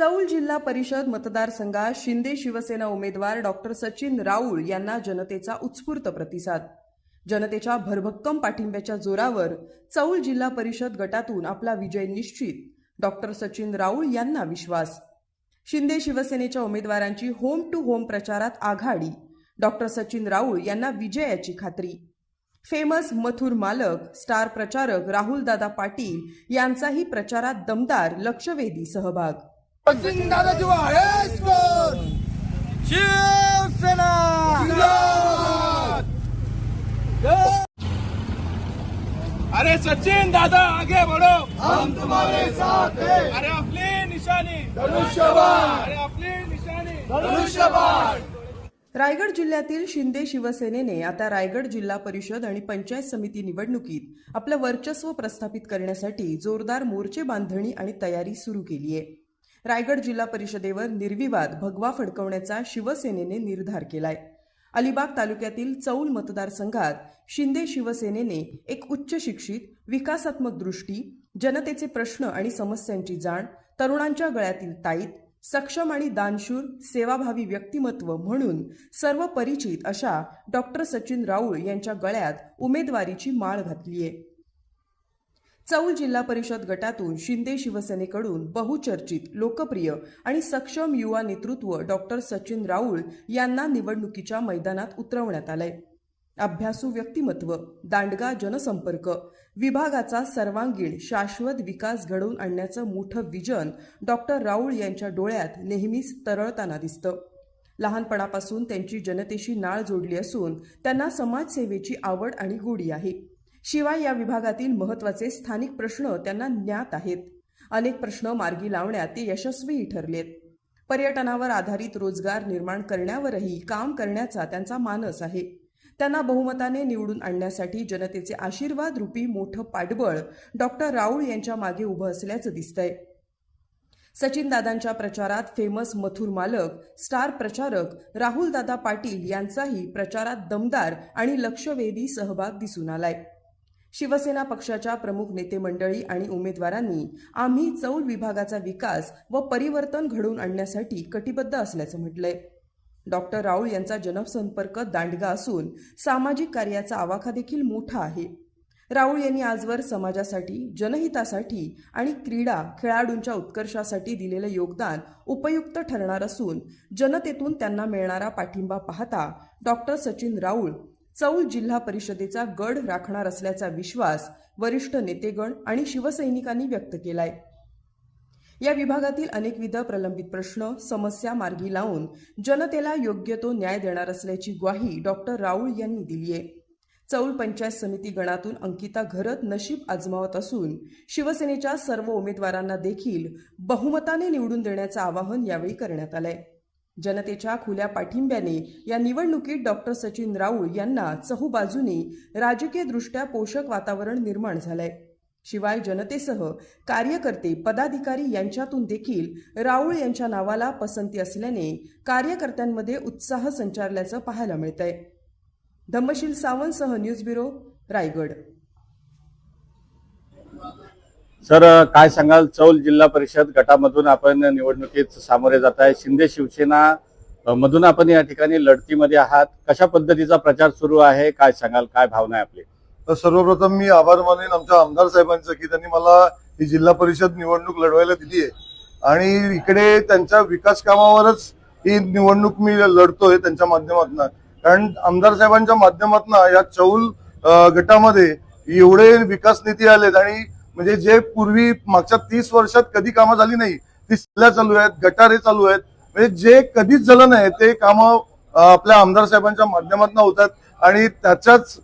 चौल जिल्हा परिषद मतदारसंघात शिंदे शिवसेना उमेदवार डॉक्टर सचिन राऊळ यांना जनतेचा उत्स्फूर्त प्रतिसाद. जनतेच्या भरभक्कम पाठिंब्याच्या जोरावर चौल जिल्हा परिषद गटातून आपला विजय निश्चित डॉक्टर सचिन राऊळ यांना विश्वास. शिंदे शिवसेनेच्या उमेदवारांची होम टू होम प्रचारात आघाडी डॉक्टर सचिन राऊळ यांना विजयाची खात्री. फेमस मथुर मालक स्टार प्रचारक राहुलदादा पाटील यांचाही प्रचारात दमदार लक्षवेधी सहभाग. सचिन दादाची आहेच कोण शिवसेना. जिंदाबाद! अरे सचिन दादा आगे बढ़ो। हम तुम्हारे साथ हैं। अरे आपली निशानी। धनुष्यबाण। अरे आपली निशानी। धनुष्यबाण। रायगड जिल्ह्यातील शिंदे शिवसेनेने आता रायगड जिल्हा परिषद आणि पंचायत समिती निवडणुकीत आपलं वर्चस्व प्रस्थापित करण्यासाठी जोरदार मोर्चे बांधणी आणि तयारी सुरू केली आहे. रायगड जिल्हा परिषदेवर निर्विवाद भगवा फडकवण्याचा शिवसेनेने निर्धार केलाय. अलिबाग तालुक्यातील चौल मतदारसंघात शिंदे शिवसेनेने एक उच्च शिक्षित विकासात्मक दृष्टी जनतेचे प्रश्न आणि समस्यांची जाण तरुणांच्या गळ्यातील ताईत सक्षम आणि दानशूर सेवाभावी व्यक्तिमत्व म्हणून सर्व परिचित अशा डॉक्टर सचिन राऊळ यांच्या गळ्यात उमेदवारीची माळ घातली आहे चौल जिल्हा परिषद गटातून शिंदे शिवसेनेकडून बहुचर्चित लोकप्रिय आणि सक्षम युवा नेतृत्व डॉक्टर सचिन राऊळ यांना निवडणुकीच्या मैदानात उतरवण्यात आलंय. अभ्यासू व्यक्तिमत्व दांडगा जनसंपर्क विभागाचा सर्वांगीण शाश्वत विकास घडवून आणण्याचं मोठं विजन डॉक्टर राऊळ यांच्या डोळ्यात नेहमीच तरळताना दिसतं. लहानपणापासून त्यांची जनतेशी नाळ जोडली असून त्यांना समाजसेवेची आवड आणि गोडी आहे. शिवाय या विभागातील महत्त्वाचे स्थानिक प्रश्न त्यांना ज्ञात आहेत. अनेक प्रश्न मार्गी लावण्यात ते यशस्वीही ठरलेत. पर्यटनावर आधारित रोजगार निर्माण करण्यावरही काम करण्याचा त्यांचा मानस आहे. त्यांना बहुमताने निवडून आणण्यासाठी जनतेचे आशीर्वाद रूपी मोठं पाठबळ डॉक्टर राऊळ यांच्या मागे उभं असल्याचं दिसतंय. सचिन दादांच्या प्रचारात फेमस मथुर मालक स्टार प्रचारक राहुल दादा पाटील यांचाही प्रचारात दमदार आणि लक्षवेधी सहभाग दिसून आलाय. शिवसेना पक्षाच्या प्रमुख नेते मंडळी आणि उमेदवारांनी आम्ही चौल विभागाचा विकास व परिवर्तन घडवून आणण्यासाठी कटिबद्ध असल्याचं म्हटलंय. डॉक्टर राऊळ यांचा जनसंपर्क दांडगा असून सामाजिक कार्याचा आवाका देखील मोठा आहे. राऊळ यांनी आजवर समाजासाठी जनहितासाठी आणि क्रीडा खेळाडूंच्या उत्कर्षासाठी दिलेलं योगदान उपयुक्त ठरणार असून जनतेतून त्यांना मिळणारा पाठिंबा पाहता डॉक्टर सचिन राऊळ चौल जिल्हा परिषदेचा गड राखणार असल्याचा विश्वास वरिष्ठ नेतेगण आणि शिवसैनिकांनी व्यक्त केलाय. या विभागातील अनेकविध प्रलंबित प्रश्न समस्या मार्गी लावून जनतेला योग्य तो न्याय देणार असल्याची ग्वाही डॉक्टर राऊळ यांनी दिली आहे चौल पंचायत समिती गणातून अंकिता घरत नशीब आजमावत असून शिवसेनेच्या सर्व उमेदवारांना देखील बहुमताने निवडून देण्याचं आवाहन यावेळी करण्यात आलंय. जनतेच्या खुल्या पाठिंब्याने या निवडणुकीत डॉक्टर सचिन राऊळ यांना चहूबाजूनी राजकीयदृष्ट्या पोषक वातावरण निर्माण झालंय. शिवाय जनतेसह कार्यकर्ते पदाधिकारी यांच्यातून देखील राऊळ यांच्या नावाला पसंती असल्याने कार्यकर्त्यांमध्ये उत्साह संचारल्याचं पाहायला मिळतंय. धम्मशील सावंतसह न्यूज ब्युरो रायगड. सर काय सांगाल? चौल जिल्हा परिषद गटामधून आपण निवडणुकीत सामोरे जात आहे. शिंदे शिवसेना मधून आपण या ठिकाणी लढतीमध्ये आहात. कशा पद्धतीचा प्रचार सुरू आहे? काय सांगाल? काय भावना आहे आपली? तर सर्वप्रथम मी आभार मानेन आमच्या आमदार साहेबांचं की त्यांनी मला ही जिल्हा परिषद निवडणूक लढवायला दिली आहे. आणि इकडे त्यांच्या विकास कामावरच ही निवडणूक मी लढतोय त्यांच्या माध्यमातून. कारण आमदार साहेबांच्या माध्यमातून या चौल गटामध्ये एवढे विकास निधी आलेत आणि म्हणजे जे पूर्वी मागच्या तीस वर्षात कधी कामं झाली नाही ती सल्ल्या चालू आहेत गटारे चालू आहेत. म्हणजे जे कधीच झालं नाही ते कामं आपल्या आमदार साहेबांच्या माध्यमातून होतात आणि त्याच्याच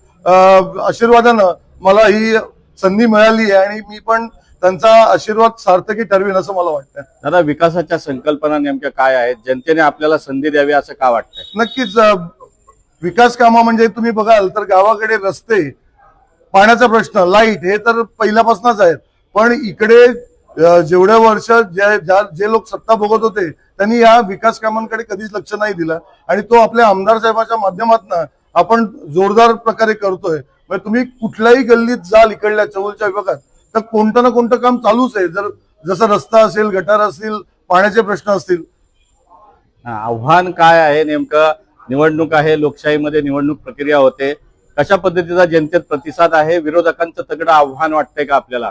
आशीर्वादानं मला ही संधी मिळाली आहे आणि मी पण त्यांचा आशीर्वाद सार्थकी ठरवीन असं मला वाटतं दादा विकासाच्या संकल्पना नेमक्या काय आहेत? जनतेने आपल्याला संधी द्यावी असं का वाटतंय? नक्कीच विकास कामं म्हणजे तुम्ही बघाल तर गावाकडे रस्ते पाण्याचा प्रश्न लाइट हे तर पहिल्यापासूनच आहेत. पण इकडे जेवढ्या वर्ष जे जे लोक सत्ता भोगत होते त्यांनी या विकास कामांकडे कधीच लक्ष नाही दिलं. आणि तो आपल्या आमदार साहेबांच्या माध्यमातून आपण जोरदार प्रकारे करतोय. म्हणजे तुम्ही कुठल्याही गल्लीत जाल इकडल्या चौलच्या विभागात तर कोणतं ना कोणतं काम चालूच आहे. जर जसं रस्ता असेल गटार असतील पाण्याचे प्रश्न असतील. आव्हान काय आहे नेमकं? निवडणूक आहे लोकशाहीमध्ये निवडणूक प्रक्रिया होते. कशा पद्धतीचा जनतेत प्रतिसाद आहे? विरोधकांचं तगडं आव्हान वाटतंय का आपल्याला?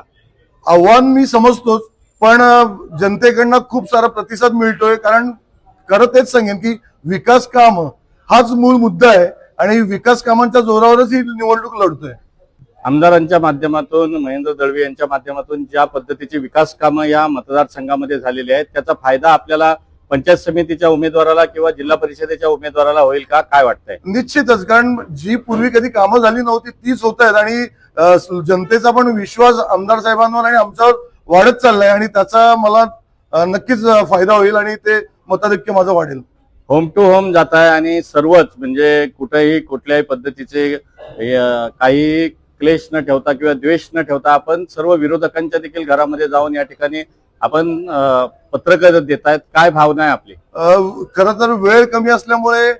आव्हान मी समजतोच पण जनतेकडनं खूप सारा प्रतिसाद मिळतोय. कारण खरं तेच सांगेन की विकास काम हाच मूळ मुद्दा आहे आणि विकास कामांच्या जोरावरच ही निवडणूक लढतोय. आमदारांच्या माध्यमातून महेंद्र दळवी यांच्या माध्यमातून ज्या पद्धतीची विकास कामं या मतदारसंघामध्ये झालेली आहेत त्याचा फायदा आपल्याला पंचायत समितीच्या उमेदवाराला किंवा जिल्हा परिषदेच्या उमेदवाराला होईल का? काय वाटतंय? निश्चितच कारण जी पूर्वी कधी कामं झाली नव्हती तीच होत आहेत. आणि जनतेचा पण विश्वास आमदार साहेबांवर आणि आमच्यावर वाढत चाललाय आणि त्याचा मला नक्कीच फायदा होईल आणि ते मताधिक्य माझं वाढेल. होम टू होम जात आहे आणि सर्वच म्हणजे कुठेही कुठल्याही पद्धतीचे काही क्लेश न ठेवता किंवा द्वेष न ठेवता आपण सर्व विरोधकांच्या देखील घरामध्ये जाऊन या ठिकाणी आपण पत्रकर देत आहेत काय भावना आहे आपली? खर तर वेळ कमी असल्यामुळे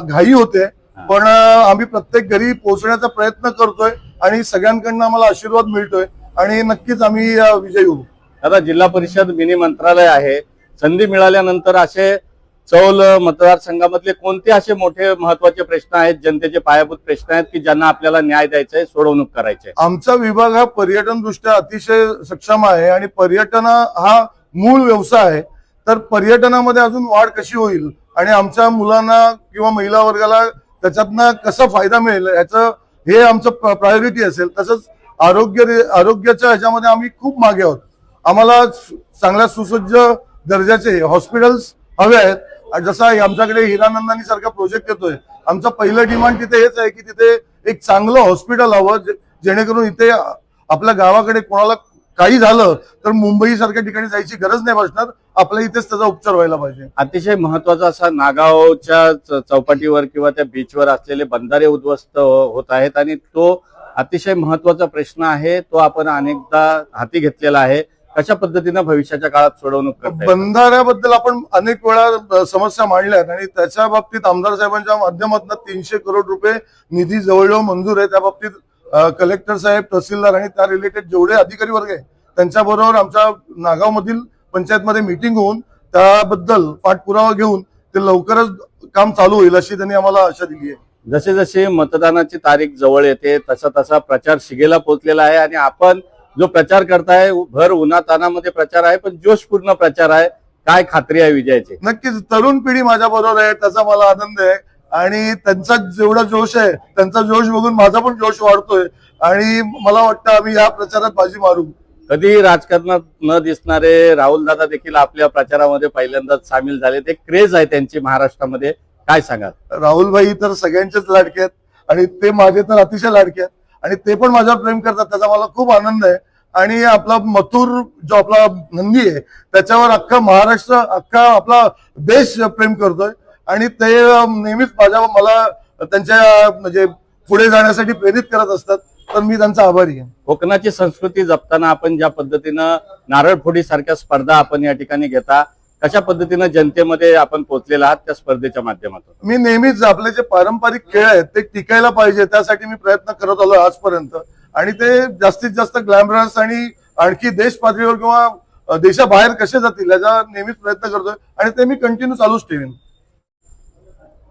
घाई होते. पण आम्ही प्रत्येक घरी पोहोचण्याचा प्रयत्न करतोय आणि सगळ्यांकडनं आम्हाला आशीर्वाद मिळतोय आणि नक्कीच आम्ही विजयी होऊ. आता जिल्हा परिषद मिनी मंत्रालय आहे. संधी मिळाल्यानंतर असे चौल मतदारसंघामधले कोणते असे मोठे महत्त्वाचे प्रश्न आहेत जनतेचे पायाभूत प्रश्न आहेत की ज्यांना आपल्याला न्याय द्यायचा आहे सोडवणूक करायची आमचा विभाग हा पर्यटन दृष्ट्या अतिशय सक्षम आहे आणि पर्यटन हा मूळ व्यवसाय आहे. तर पर्यटनामध्ये अजून वाढ कशी होईल आणि आमच्या मुलांना किंवा महिला वर्गाला त्याच्यातनं कसा फायदा मिळेल याचं हे आमचं प्रायोरिटी असेल. तसंच आरोग्य आरोग्याच्या ह्याच्यामध्ये आम्ही खूप मागे आहोत. आम्हाला चांगल्या सुसज्ज दर्जाचे हॉस्पिटल्स हवे आहेत. जसा आमच्याकडे हिरानंदानी सारखा प्रोजेक्ट येतोय. आमचं पहिलं डिमांड तिथे हेच आहे की तिथे एक चांगलं हॉस्पिटल हवं जेणेकरून इथे आपल्या गावाकडे कोणाला काही झालं तर मुंबई सारख्या ठिकाणी जायची गरज नाही भासणार. आपल्या इथेच त्याचा उपचार व्हायला पाहिजे. अतिशय महत्त्वाचा असा नागावच्या चौपाटीवर किंवा त्या बीचवर असलेले बंधारे उद्ध्वस्त हो- होत आहेत आणि तो अतिशय महत्त्वाचा प्रश्न आहे. तो आपण अनेकदा हाती घेतलेला आहे. कशा पद्धतीनं भविष्याच्या काळात सोडवणूक? बंधाऱ्याबद्दल आपण अनेक वेळा समस्या मांडल्यात आणि त्याच्या बाबतीत आमदार साहेबांच्या माध्यमातून तीनशे करोड रुपये निधी जवळजवळ मंजूर आहे त्या बाबतीत कलेक्टर साहेब तहसीलदार आणि त्या रिलेटेड जेवढे अधिकारी वर्ग आहे त्यांच्याबरोबर आमच्या नागावमधील पंचायतमध्ये मिटिंग होऊन त्याबद्दल पाठपुरावा घेऊन ते लवकरच काम चालू होईल अशी त्यांनी आम्हाला आशा दिली आहे जसे जसे मतदानाची तारीख जवळ येते तसा तसा प्रचार शिगेला पोहोचलेला आहे आणि आपण जो प्रचार करताय भर उन्हातानामध्ये प्रचार आहे पण जोशपूर्ण प्रचार आहे. काय खात्री आहे विजयाची? नक्कीच तरुण पिढी माझ्या बरोबर आहे त्याचा मला आनंद आहे. आणि त्यांचा जेवढा जोश आहे त्यांचा जोश बघून माझा पण जोश वाढतोय. आणि मला वाटतं आम्ही या प्रचारात बाजी मारू. कधी राजकारणात न दिसणारे राहुल दादा देखील आपल्या प्रचारामध्ये पहिल्यांदाच सामील झाले. ते क्रेज आहे त्यांची महाराष्ट्रामध्ये. काय सांगाल? राहुलभाई तर सगळ्यांचेच लाडके आहेत. आणि ते माझे तर अतिशय लाडके आहेत. आणि ते पण माझ्यावर प्रेम करतात त्याचा मला खूप आनंद आहे. आणि आपला मथुर जो आपला नंदी आहे त्याच्यावर अख्खा महाराष्ट्र अख्खा आपला देश प्रेम करतोय. आणि ते नेहमीच माझ्या मला त्यांच्या म्हणजे पुढे जाण्यासाठी प्रेरित करत असतात तर मी त्यांचा आभारी आहे. कोकणाची संस्कृती जपताना आपण ज्या पद्धतीनं नारळ फोडी सारख्या स्पर्धा आपण या ठिकाणी घेता कशा पद्धतीनं जनतेमध्ये आपण पोहोचलेला आहात त्या स्पर्धेच्या माध्यमातून? मी नेहमीच आपले जे पारंपरिक खेळ आहेत ते टिकायला पाहिजे त्यासाठी मी प्रयत्न करत आलो आजपर्यंत. आणि ते जास्तीत जास्त ग्लॅमरस आणि आणखी देश पातळीवर किंवा देशाबाहेर कसे जातील याचा नेहमीच प्रयत्न करतोय आणि ते मी कंटिन्यू चालूच ठेवीन.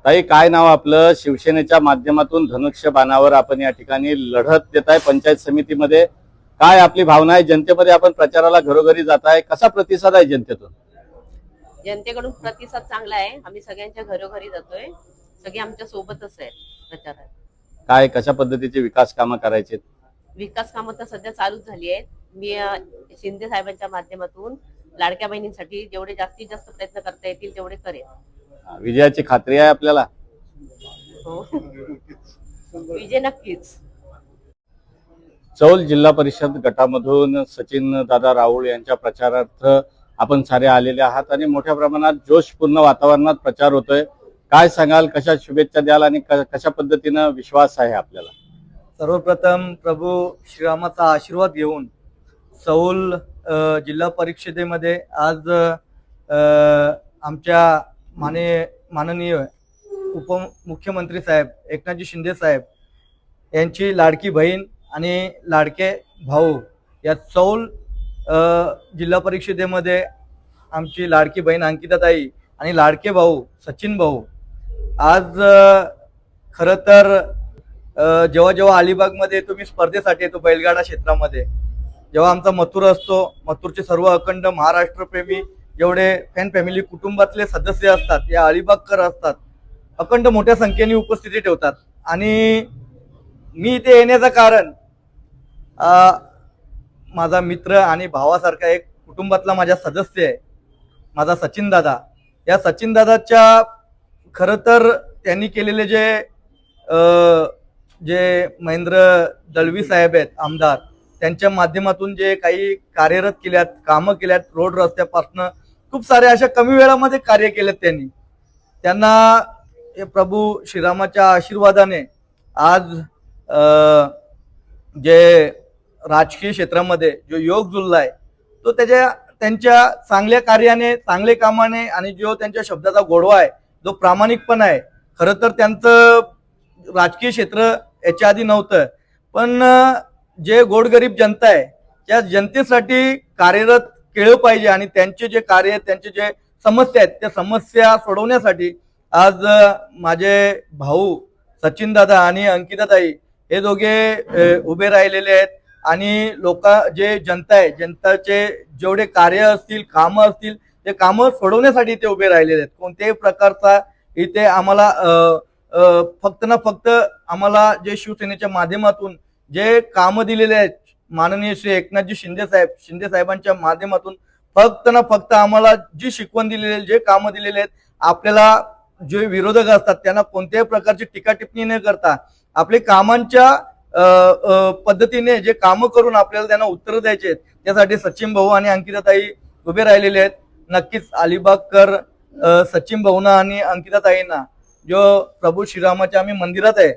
ताई काय नाव आपलं? शिवसेनेच्या माध्यमातून धनुष्य बाणावर आपण या ठिकाणी लढत देत आहे पंचायत समितीमध्ये. काय आपली भावना आहे? जनतेमध्ये आपण प्रचाराला घरोघरी जात आहे. कसा प्रतिसाद आहे जनतेतून? जनतेकडून प्रतिसाद चांगला आहे. आम्ही सगळ्यांच्या घरोघरी जातोय. सगळे आमच्या सोबतच आहेत प्रचारात. काय कशा पद्धतीचे विकास कामं करायचे विकास कामं तर सध्या चालूच झाली आहेत. मी शिंदे साहेबांच्या माध्यमातून लाडक्या बहिणींसाठी जेवढे जास्तीत जास्त प्रयत्न करता येतील तेवढे करेन. विजयाची खात्री आहे आपल्याला? हो. विजय नक्कीच. चौल जिल्हा परिषद गटामधून सचिन दादा राऊळ यांच्या प्रचारार्थ आपण सारे आलेले आहात आणि मोठ्या प्रमाणात जोशपूर्ण वातावरणात प्रचार होतोय. काय सांगाल कशा शुभेच्छा द्याल आणि कशा पद्धतीनं विश्वास आहे आपल्याला? सर्वप्रथम प्रभू श्रीरामाचा आशीर्वाद घेऊन सौल जिल्हा परिषदेमध्ये आज आमच्या माने माननीय उपमुख्यमंत्री साहेब एकनाथजी शिंदे साहेब यांची लाडकी बहीण आणि लाडके भाऊ या चौल जिल्हा परिषदेमध्ये आमची लाडकी बहीण अंकिताताई आणि लाडके भाऊ सचिन भाऊ. आज खरं तर जेव्हा जेव्हा अलिबागमध्ये येतो मी स्पर्धेसाठी येतो बैलगाडा क्षेत्रामध्ये जेव्हा आमचा मथुर असतो मथुरचे सर्व अखंड महाराष्ट्रप्रेमी जेवढे फॅन फॅमिली कुटुंबातले सदस्य असतात या अलिबागकर असतात अखंड मोठ्या संख्येने उपस्थिती ठेवतात. आणि मी इथे येण्याचं कारण माझा मित्र आणि भावासारखा एक कुटुंबातला माझा सदस्य आहे माझा सचिन दादा. या सचिन दादाच्या खरं तर त्यांनी केलेले जे जे महेंद्र दळवी साहेब आहेत आमदार त्यांच्या माध्यमातून जे काही कार्यरत केल्यात कामं केल्यात रोड रस्त्यापासनं खूप सारे अशा कमी वेळामध्ये कार्य केलेत त्यांनी. त्यांना हे प्रभू श्रीरामाच्या आशीर्वादाने आज जे राजकीय क्षेत्रामध्ये जो योग जुळलाय तो त्याच्या त्यांच्या चांगल्या कार्याने चांगले कामाने आणि जो त्यांच्या शब्दाचा गोडवा आहे जो प्रामाणिकपणा आहे खरं तर त्यांचं राजकीय क्षेत्र याच्या आधी नव्हतं. पण जे गोडगरीब जनता आहे त्या जनतेसाठी कार्यरत केलं पाहिजे आणि त्यांचे जे कार्य आहेत, त्यांचे जे समस्या आहेत त्या समस्या सोडवण्यासाठी आज माझे भाऊ सचिन दादा आणि अंकिताताई हे दोघे उभे राहिलेले आहेत. आणि लोक जे जनता आहे जनताचे जेवढे कार्य असतील कामं असतील ते कामं सोडवण्यासाठी ते उभे राहिलेले आहेत. कोणत्याही प्रकारचा इथे आम्हाला फक्त ना फक्त आम्हाला जे शिवसेनेच्या माध्यमातून जे कामं दिलेले आहेत माननीय श्री एकनाथजी शिंदे साहेब शिंदे साहेबांच्या माध्यमातून फक्त ना फक्त आम्हाला जी शिकवण दिलेली आहे जे कामं दिलेले आहेत आपल्याला जे विरोधक असतात त्यांना कोणत्याही प्रकारची टीका टिप्पणी न करता आपले कामांच्या अ, पद्धतीने जे कामं करून आपल्याला त्यांना उत्तर द्यायचे आहेत त्यासाठी सचिन भाऊ आणि अंकिताताई उभे राहिलेले आहेत. नक्कीच अलिबागकर कर सचिन भाऊना आणि अंकिताताईंना जो प्रभू श्रीरामाच्या आम्ही मंदिरात आहे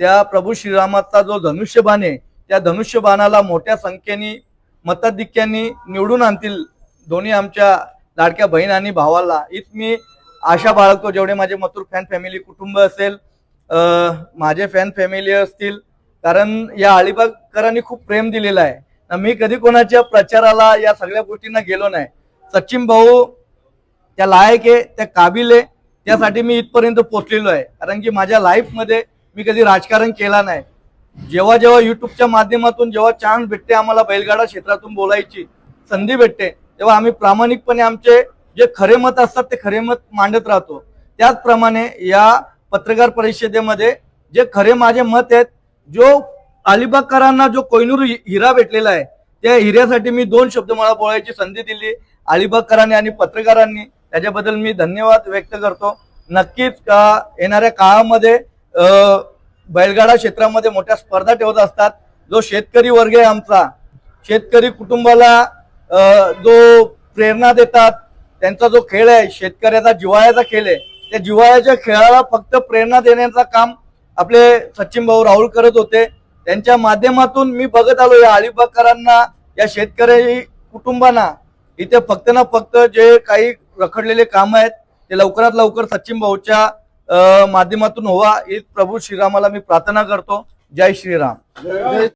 त्या प्रभू श्रीरामाचा जो धनुष्यबाण आहे त्या धनुष्यबाणाला मोठ्या संख्येने मताधिक्यांनी निवडून आणतील दोन्ही आमच्या लाडक्या बहीण आणि भावाला. इथ मी आशा बाळगतो जेवढे माझे मथुर फॅन फॅमिली कुटुंब असेल माझे फॅन फॅमिली असतील कारण या अलिबागकरांनी खूप प्रेम दिलेला आहे. मी कधी कोणाच्या प्रचाराला या सगळ्या गोष्टींना गेलो नाही. सचिन भाऊ त्या लायक आहे त्या काबिल आहे त्यासाठी मी इथपर्यंत पोहोचलेलो आहे. कारण की माझ्या लाईफमध्ये मी कधी राजकारण केला नाही. जेव्हा जेव्हा युट्यूबच्या माध्यमातून जेव्हा चान्स भेटते आम्हाला बैलगाडा क्षेत्रातून बोलायची संधी भेटते तेव्हा आम्ही प्रामाणिकपणे आमचे जे खरे मत असतात ते खरे मत मांडत राहतो. त्याचप्रमाणे या पत्रकार परिषदेमध्ये जे खरे माझे मत आहेत जो अलिबागकरांना जो कोयनूर हिरा भेटलेला आहे त्या हिऱ्यासाठी मी दोन शब्द मला बोलायची संधी दिली. अलिबागकरांनी आणि पत्रकारांनी. त्याच्याबद्दल मी धन्यवाद व्यक्त करतो. नक्कीच का येणाऱ्या काळामध्ये बैलगाडा क्षेत्रामध्ये मोठ्या स्पर्धा ठेवत असतात. जो शेतकरी वर्ग आहे आमचा शेतकरी कुटुंबाला जो प्रेरणा देतात त्यांचा जो खेळ आहे शेतकऱ्याचा जिव्हाळ्याचा खेळ आहे त्या जिव्हाळ्याच्या खेळाला फक्त प्रेरणा देण्याचं काम आपले सचिन भाऊ राहुल करत होते. त्यांच्या माध्यमातून मी बघत आलो या अलिबागकरांना या शेतकरी कुटुंबांना. इथे फक्त ना फक्त जे काही रखडलेले काम आहेत. ते लवकरात लवकर सचिन भाऊच्या माध्यमातून व्हावा. ही प्रभू श्रीरामाला मी प्रार्थना करतो. जय श्रीराम.